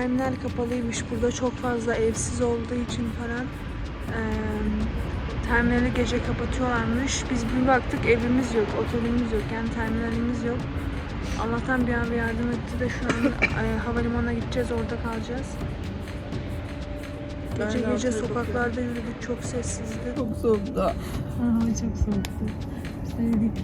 terminal kapalıymış. Burada çok fazla evsiz olduğu için falan eee terminali gece kapatıyorlarmış. Biz bir baktık evimiz yok, otelimiz yok yani terminalimiz yok. Allah'tan bir abi yardım etti de şu an eee, havalimanına gideceğiz orada kalacağız. Gece Ben gece sokaklarda yürüdük çok sessizdi. Çok soğuktu. Hava çok soğuktu. Biz de dedik ki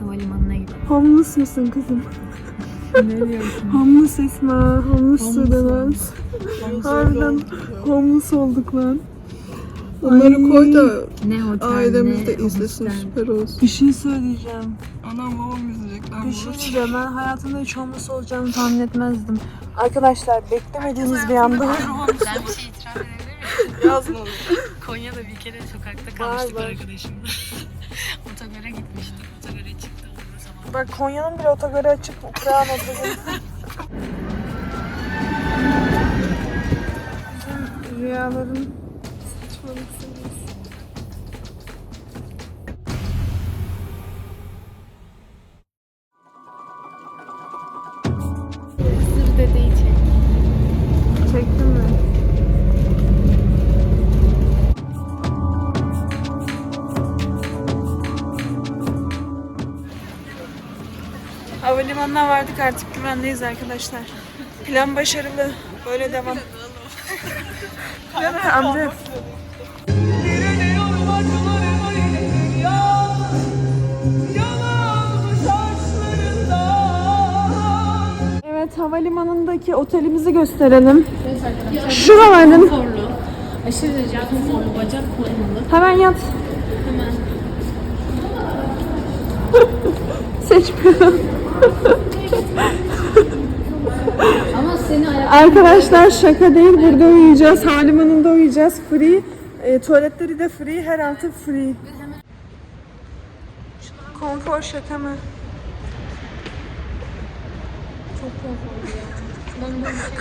havalimanına gidelim. Homeless mısın kızım? Homeless Esma, homeless Sudanaz. Harbiden homeless olduk lan. Onları Ay. koy da Ne otel ailemiz de izlesin süper olsun. Bir şey söyleyeceğim. Anam babam izleyecekler Bir şey diyeceğim. Ben hayatımda hiç homeless olacağımı tahmin etmezdim. Arkadaşlar beklemediğimiz bir anda. Ben bir şey itiraf edebilir miyim? Yazın onu. Konya'da bir kere sokakta kalmıştık arkadaşımla. Bak Konya'nın bir otogarı açık. Uçağın otogarı. Bizim rüyaların saçmalıksınız. Sır dedeyi çek. Havalimanına vardık artık güvendeyiz arkadaşlar. Plan başarılı. Böyle devam. Değil mi amca? Evet havalimanındaki otelimizi gösterelim. Şuraların. Aşırı derece konforlu. Bacak korumalı. hemen yat. Hemen. Seçmiyorum. Arkadaşlar şaka değil burada uyuyacağız. Havalimanında uyuyacağız. Free. E, tuvaletleri de free. Her altı free. Konfor şaka mı?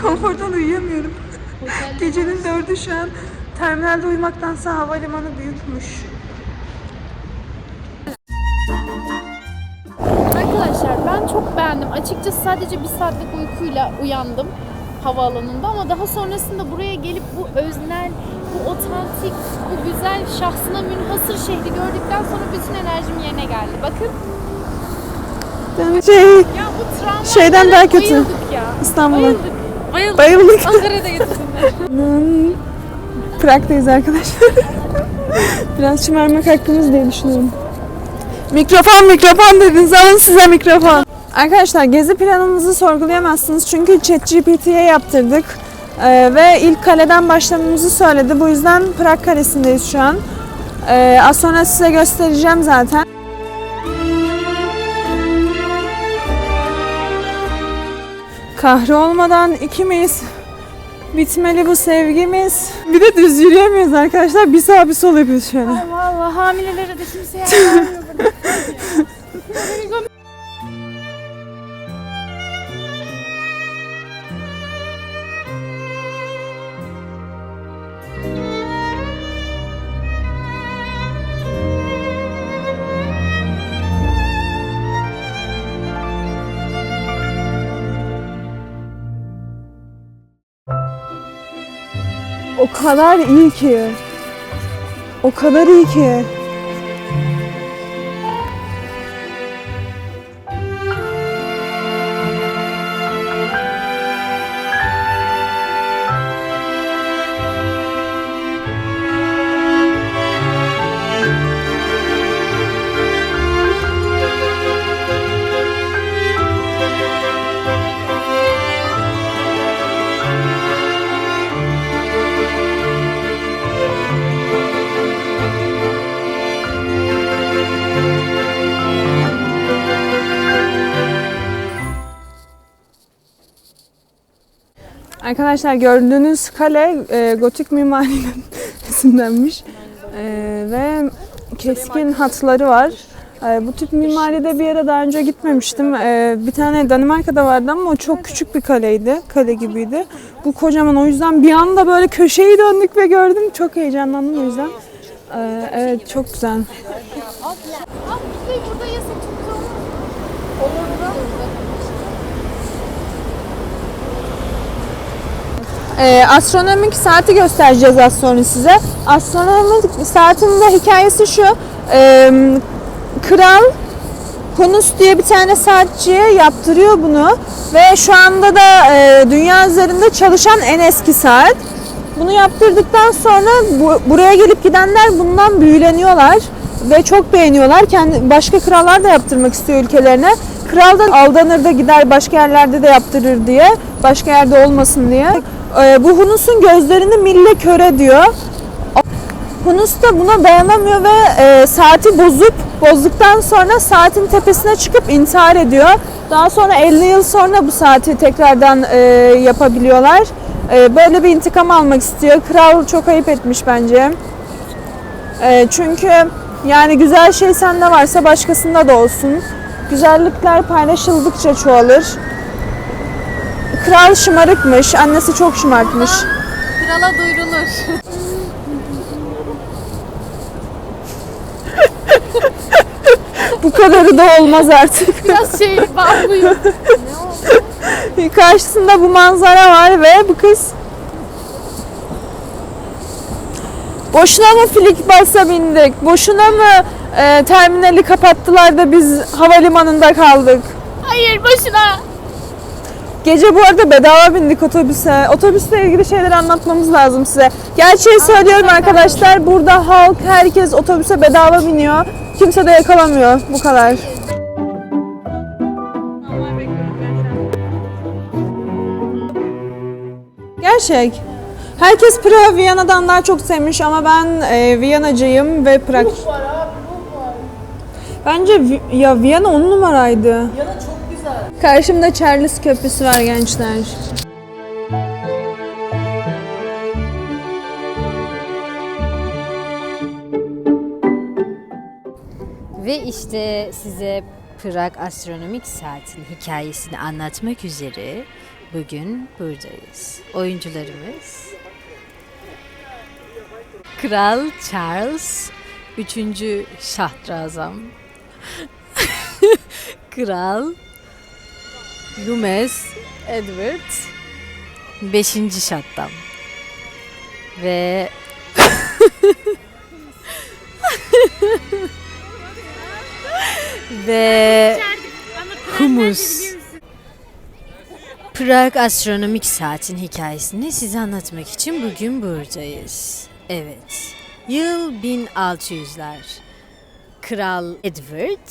Konfordan uyuyamıyorum. Gecenin dördü şu an. Terminalde uyumaktansa havalimanı büyükmüş. Arkadaşlar ben çok beğendim. Açıkçası sadece bir saatlik uykuyla uyandım havaalanında ama daha sonrasında buraya gelip bu öznel, bu otantik, bu güzel şahsına münhasır şehri gördükten sonra bütün enerjim yerine geldi. Bakın Şey, ya bu travmalara Şeyden daha kötü. ya. İstanbul'a. Bayıldık. Bayıldık. Bayıldık. Ankara'da getirsinler. Prag'dayız arkadaşlar. Biraz şımarmak hakkımız diye düşünüyorum. Mikrofon mikrofon dediniz alın size mikrofon. Arkadaşlar gezi planımızı sorgulayamazsınız çünkü ChatGPT'ye yaptırdık. Ee, ve ilk kaleden başlamamızı söyledi. Bu yüzden Prag kalesindeyiz şu an. Ee, az sonra size göstereceğim zaten. Kahre olmadan ikimiz. Bitmeli bu sevgimiz. Bir de düz yürüyemiyoruz arkadaşlar. Bir sağ bir sol yapıyoruz şöyle. Valla hamilelere de kimse yer vermiyor burada. O kadar iyi ki. O kadar iyi ki. Arkadaşlar gördüğünüz kale e, gotik mimarinin esinlenmiş E, ve keskin hatları var. E, bu tip mimaride bir yere daha önce gitmemiştim. E, bir tane Danimarka'da vardı ama o çok küçük bir kaleydi, kale gibiydi. Bu kocaman o yüzden bir anda böyle köşeyi döndük ve gördüm. Çok heyecanlandım o yüzden. E, evet çok güzel. Abi burada yasak çıktı. Olur Ee, astronomik saati göstereceğiz az sonra size. Astronomik saatin de hikayesi şu. Ee, kral Hunus diye bir tane saatçiye yaptırıyor bunu ve şu anda da e, dünya üzerinde çalışan en eski saat. Bunu yaptırdıktan sonra bu, buraya gelip gidenler bundan büyüleniyorlar ve çok beğeniyorlar. Kendi başka krallar da yaptırmak istiyor ülkelerine. Kral da aldanır da gider başka yerlerde de yaptırır diye, başka yerde olmasın diye. E, bu Hunus'un gözlerini mille köre diyor. Hunus da buna dayanamıyor ve e, saati bozup bozduktan sonra saatin tepesine çıkıp intihar ediyor. Daha sonra 50 yıl sonra bu saati tekrardan e, yapabiliyorlar. E, böyle bir intikam almak istiyor. Kral çok ayıp etmiş bence. Çünkü yani güzel şey sende varsa başkasında da olsun. Güzellikler paylaşıldıkça çoğalır. Kral şımarıkmış, annesi çok şımartmış. Krala duyurulur. Bu kadarı da olmaz artık. Biraz şey bağlıyım. Karşısında bu manzara var ve bu kız Boşuna mı filik basa bindik? Boşuna mı e, terminali kapattılar da biz havalimanında kaldık? Hayır boşuna. Gece bu arada bedava bindik otobüse. Otobüsle ilgili şeyler anlatmamız lazım size. Gerçeği söylüyorum arkadaşlar. Burada halk, herkes otobüse bedava biniyor. Kimse de yakalamıyor. Bu kadar. Gerçek. Herkes Prag'ı Viyana'dan daha çok sevmiş ama ben e, Viyanacıyım ve Prag... Bence Vi- ya Viyana on numaraydı. Viyana çok. Karşımda Charles Köprüsü var gençler. Ve işte size Prag Astronomik Saat'in hikayesini anlatmak üzere bugün buradayız. Oyuncularımız Kral Charles 3. Şahrazam Kral Lumes Edward 5. Şahdam ve ve humus. Prag Astronomik Saat'in hikayesini size anlatmak için bugün buradayız. Evet. Yıl 1600'ler. Kral Edward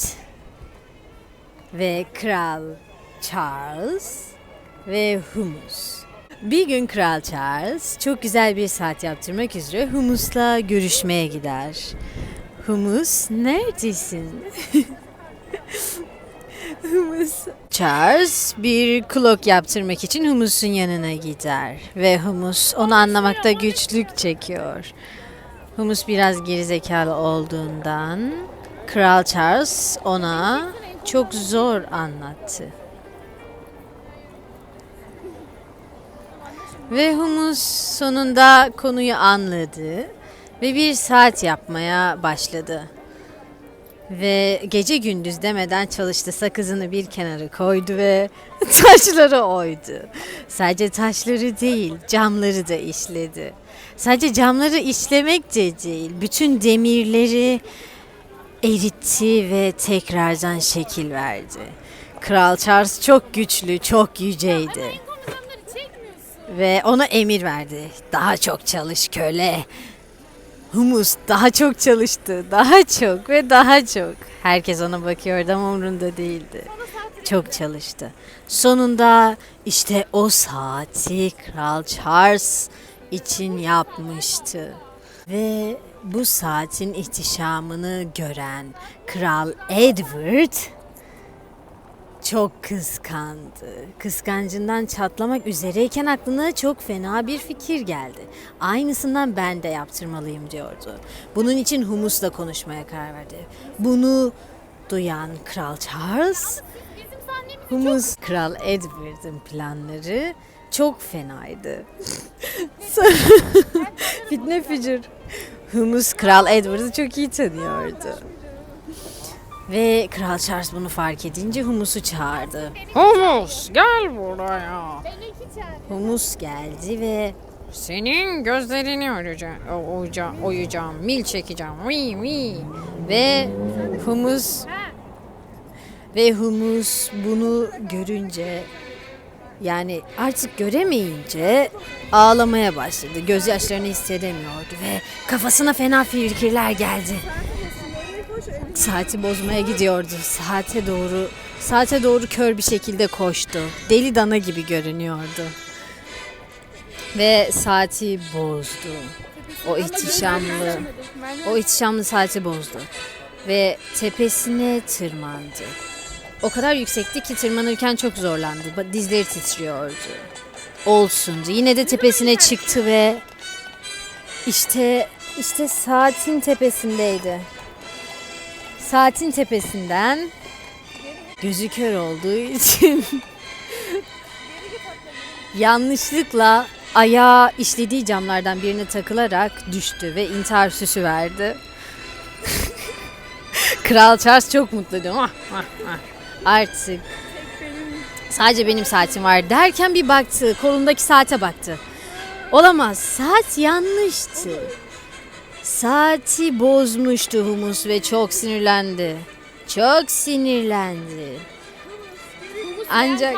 ve Kral Charles ve Humus. Bir gün Kral Charles çok güzel bir saat yaptırmak üzere Humus'la görüşmeye gider. Humus neredesin? Humus. Charles bir klok yaptırmak için Humus'un yanına gider ve Humus onu anlamakta güçlük çekiyor. Humus biraz gerizekalı olduğundan Kral Charles ona çok zor anlattı. Ve Humus sonunda konuyu anladı ve bir saat yapmaya başladı. Ve gece gündüz demeden çalıştı. Sakızını bir kenara koydu ve taşları oydu. Sadece taşları değil, camları da işledi. Sadece camları işlemek de değil, bütün demirleri eritti ve tekrardan şekil verdi. Kral Charles çok güçlü, çok yüceydi. Ve ona emir verdi. Daha çok çalış köle. Humus daha çok çalıştı. Daha çok ve daha çok. Herkes ona bakıyordu ama umrunda değildi. Çok çalıştı. Sonunda işte o saati Kral Charles için yapmıştı. Ve bu saatin ihtişamını gören Kral Edward çok kıskandı. Kıskancından çatlamak üzereyken aklına çok fena bir fikir geldi. Aynısından ben de yaptırmalıyım diyordu. Bunun için Humus'la konuşmaya karar verdi. Bunu duyan Kral Charles, Humus Kral Edward'ın planları çok fenaydı. Fitne fücur. Humus Kral Edward'ı çok iyi tanıyordu. Ve Kral Charles bunu fark edince Humus'u çağırdı. Humus gel buraya. Humus geldi ve Senin gözlerini oyacağım, oyacağım, oyacağım mil çekeceğim. Wii wii. ve Humus ve Humus bunu görünce yani artık göremeyince ağlamaya başladı. Gözyaşlarını hissedemiyordu ve kafasına fena fikirler geldi. Saati bozmaya gidiyordu. Saate doğru saate doğru kör bir şekilde koştu. Deli dana gibi görünüyordu. Ve saati bozdu. O ihtişamlı o ihtişamlı saati bozdu. Ve tepesine tırmandı. O kadar yüksekti ki tırmanırken çok zorlandı. Dizleri titriyordu. Olsundu. Yine de tepesine çıktı ve işte işte saatin tepesindeydi. Saatin tepesinden gözü olduğu için yanlışlıkla ayağı işlediği camlardan birine takılarak düştü ve intihar süsü verdi. Kral Charles çok mutluydu. Ah, ah. Artık sadece benim saatim var derken bir baktı. Kolundaki saate baktı. Olamaz. Saat yanlıştı. Saati bozmuştu Humus ve çok sinirlendi. Çok sinirlendi. Ancak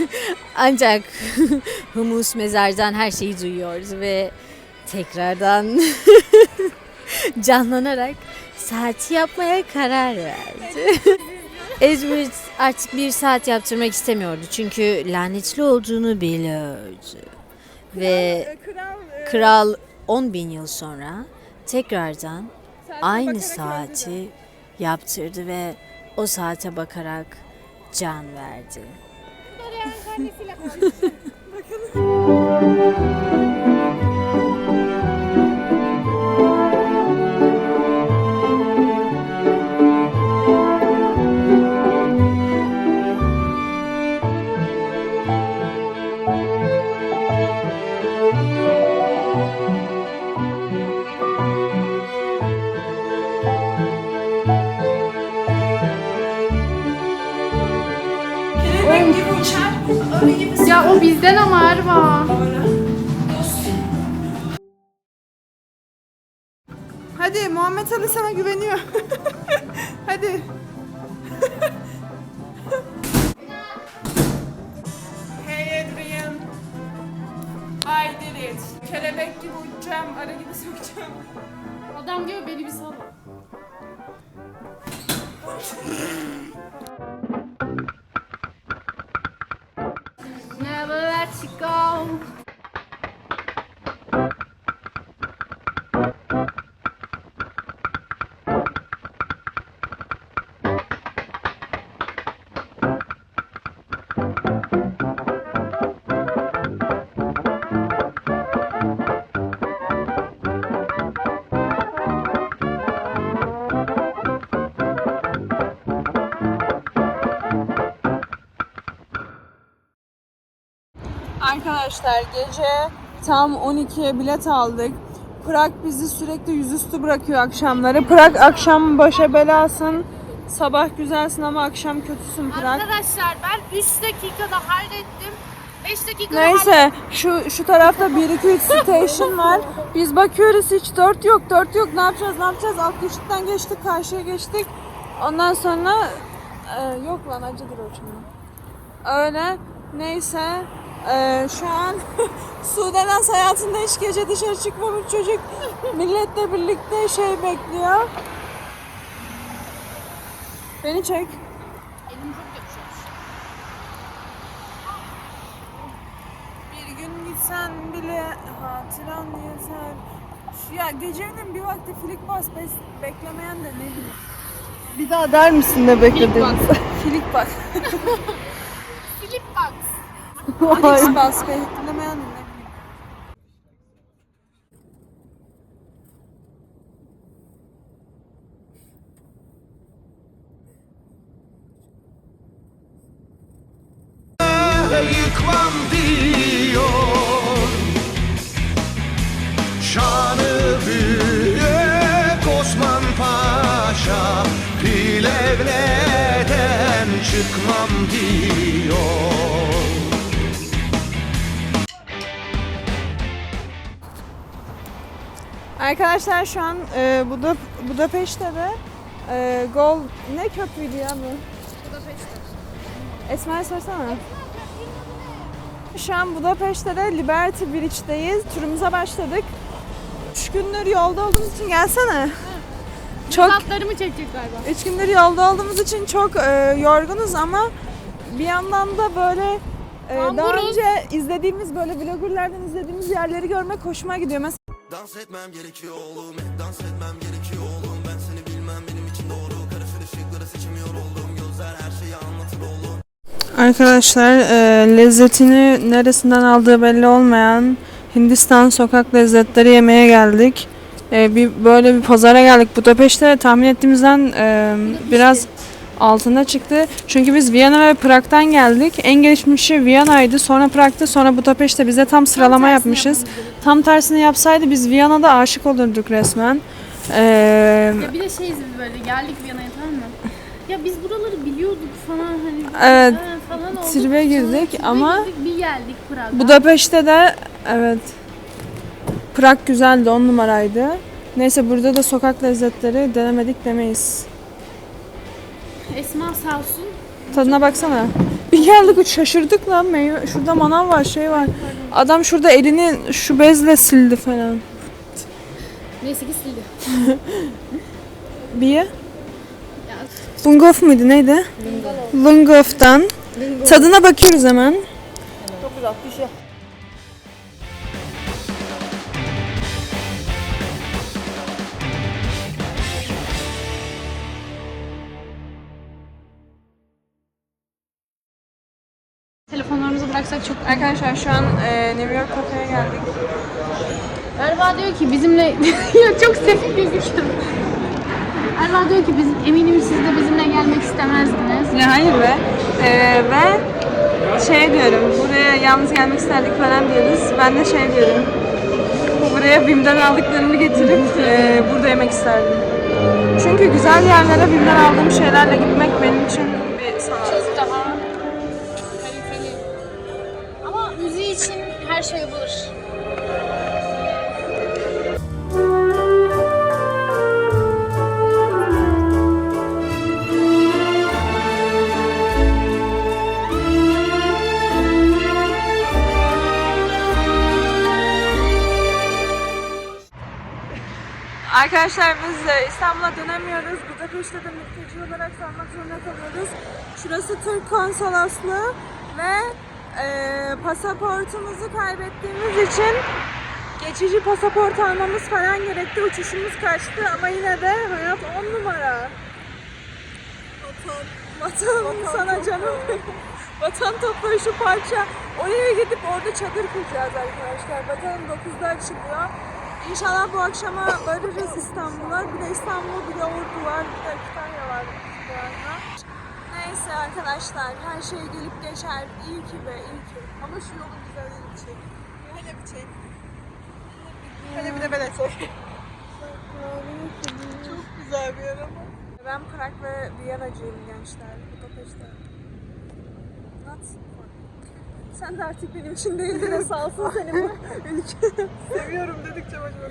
ancak Humus mezardan her şeyi duyuyordu ve tekrardan canlanarak saati yapmaya karar verdi. Ezmir artık bir saat yaptırmak istemiyordu çünkü lanetli olduğunu biliyordu. Ve kral 10 bin yıl sonra tekrardan aynı saati yaptırdı ve o saate bakarak can verdi. Kelebek gibi uçar. Arı gibi Ya o bizden ama Erva. Hadi Muhammed Ali sana güveniyor. Hadi. hey Adrian. I did it. Kelebek gibi uçacağım, arı gibi sokacağım. Adam diyor beni bir sal. Arkadaşlar gece tam 12'ye bilet aldık. Prag bizi sürekli yüzüstü bırakıyor akşamları. Prag akşam başa belasın. Sabah güzelsin ama akşam kötüsün Prag. Arkadaşlar ben 3 dakikada hallettim. 5 dakikada Neyse şu şu tarafta 1 2 3 station var. Biz bakıyoruz hiç 4 yok 4 yok ne yapacağız ne yapacağız alt geçitten geçtik karşıya geçtik. Ondan sonra e, yok lan acıdır o çünkü. Öyle neyse e, şu an Sudenaz hayatında hiç gece dışarı çıkmamış çocuk milletle birlikte şey bekliyor. Beni çek. Elim çok yapışıyor. Bir gün gitsen bile hatıran yeter. Şu Ya gecenin bir vakti flik bas bes- beklemeyen de ne bileyim. Bir daha der misin ne beklediğimizi? Flik bas. Flip box. Flik bas yıkmam diyor Şanı büyük Osman Paşa Pile devleten çıkmam diyor Arkadaşlar şu an e, Buda, Budapeşte'de e, Gol ne köprüydü ya bu? Budapeşte. Esma'ya sorsana. Şu an Budapeşte'de Liberty Bridge'deyiz. Turumuza başladık. Üç gündür yolda olduğumuz için gelsene. Çok Tatlarımı çekecek galiba. üç gündür yolda olduğumuz için çok e, yorgunuz ama bir yandan da böyle e, daha önce izlediğimiz böyle vloggerlardan izlediğimiz yerleri görmek hoşuma gidiyor. Mesela Dans etmem gerekiyor oğlum hep dans etmem gerekiyor oğlum Ben seni bilmem benim için doğru Karışır ışıkları seçemiyor oldum Gözler her şeyi anlatır oğlum Arkadaşlar e, lezzetini neresinden aldığı belli olmayan Hindistan sokak lezzetleri yemeye geldik. E, bir böyle bir pazara geldik. Budapeşte tahmin ettiğimizden e, biraz altında çıktı. Çünkü biz Viyana ve Prag'dan geldik. En gelişmişi Viyana'ydı. Sonra Prag'da, sonra Budapeşte. Bize tam sıralama yapmışız. Tam tersini yapsaydı biz Viyana'da aşık olurduk resmen. E, Ya bir de şeyiz biz böyle geldik Viyana'ya tamam mı? Ya biz buraları biliyorduk falan hani. Evet, ha, falan olduk. tribe girdik tribe ama- girdik, bir geldik Prag'a. Budapeşte de evet Prag güzeldi on numaraydı. Neyse burada da sokak lezzetleri denemedik demeyiz. Esma sağ olsun. Tadına baksana. Bir geldik şaşırdık lan meyve. Şurada manav var şey var. Adam şurada elini şu bezle sildi falan. Neyse ki sildi. Bir ye. Lungov muydu neydi? Lungov'dan. Tadına bakıyoruz hemen. Telefonlarımızı bıraksak çok... Arkadaşlar şu an e, New York kafeye geldik. Erva diyor ki bizimle... ya çok sefil gözüküyor. Erva diyor ki biz eminim siz de bizimle gelmek istemezdiniz. Ya hayır be. Ee, ve şey diyorum, buraya yalnız gelmek isterdik falan diyoruz. Ben de şey diyorum, buraya BİM'den aldıklarımı getirip e, burada yemek isterdim. Çünkü güzel yerlere BİM'den aldığım şeylerle gitmek benim için için her şey bulur. Arkadaşlar biz İstanbul'a dönemiyoruz. Budapeşte de mülteci olarak kalmak zorunda kalıyoruz. Şurası Türk konsolosluğu ve e, pasaportumuzu kaybettiğimiz için geçici pasaport almamız falan gerekti. Uçuşumuz kaçtı ama yine de hayat on numara. Vatan, vatan, sana canım. Vatan toprağı şu parça. Oraya gidip orada çadır kuracağız arkadaşlar. Bakalım 9'da açılıyor. İnşallah bu akşama varırız İstanbul'a. Bir de İstanbul, bir de Ordu var, bir de Kütahya var. Neyse arkadaşlar, her şey gelip geçer. İyi ki be, iyi ki. Ama şu yolun güzelliğini çek. Hele bir çek. Hele bir de ben çek. Çok güzel bir yer ama. Ben Prag ve Viyana'cıyım gençler. Budapeşte. Not Sen de artık benim için değildin de sağ olsun seni bu ülke. Seviyorum dedikçe başıma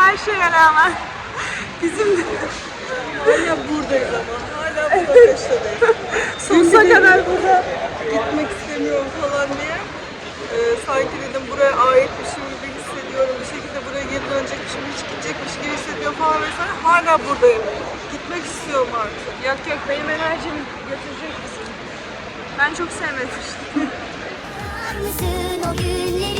Her şeye rağmen bizim de Hala buradayız ama. Hala Budapeşte'deyiz. sonsuza kadar burada Gitmek istemiyorum falan diye. Ee, sanki dedim buraya aitmişim gibi hissediyorum. Bir şekilde buraya geri dönecekmişim, hiç gidecekmiş gibi hissediyorum falan vesaire. Hala buradayım. Gitmek istiyorum artık. Yok yok benim enerjim götürecek bizi. Ben çok sevmemiştim. mısın o günleri